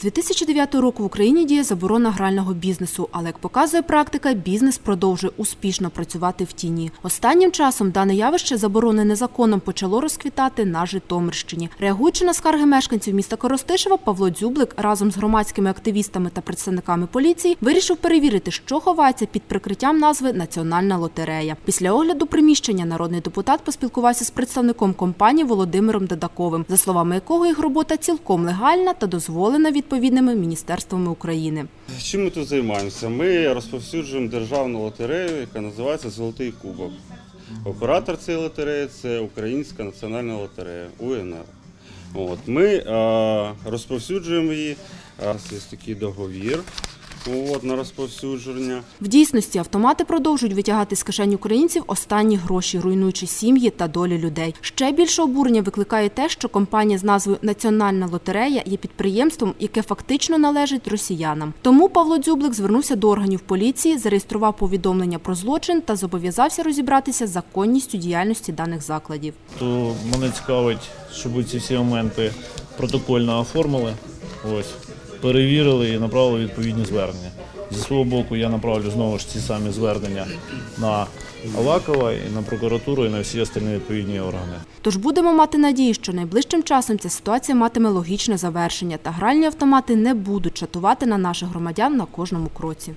З 2009 року в Україні діє заборона грального бізнесу, але як показує практика, бізнес продовжує успішно працювати в тіні. Останнім часом дане явище заборонене законом почало розквітати на Житомирщині. Реагуючи на скарги мешканців міста Коростишева, Павло Дзюблик разом з громадськими активістами та представниками поліції вирішив перевірити, що ховається під прикриттям назви Національна лотерея. Після огляду приміщення народний депутат поспілкувався з представником компанії Володимиром Дадаковим, за словами якого їх робота цілком легальна та дозволена відповідними міністерствами України. Чим ми тут займаємося? Ми розповсюджуємо державну лотерею, яка називається Золотий Кубок. Оператор цієї лотереї це Українська національна лотерея УНР. От, ми е, розповсюджуємо її. Є такий договір от, на розповсюдження. В дійсності автомати продовжують витягати з кишень українців останні гроші, руйнуючи сім'ї та долі людей. Ще більше обурення викликає те, що компанія з назвою Національна лотерея є підприємством, яке фактично належить росіянам. Тому Павло Дзюблик звернувся до органів поліції, зареєстрував повідомлення про злочин та зобов'язався розібратися з законністю діяльності даних закладів. то мене цікавить, щоб ці всі моменти протокольно оформили, ось, перевірили і направили відповідні звернення. Зі свого боку я направлю знову ж ці самі звернення на Авакова і на прокуратуру, і на всі остальні відповідні органи. Тож будемо мати надію, що найближчим часом ця ситуація матиме логічне завершення та гральні автомати не будуть чатувати на наших громадян на кожному кроці.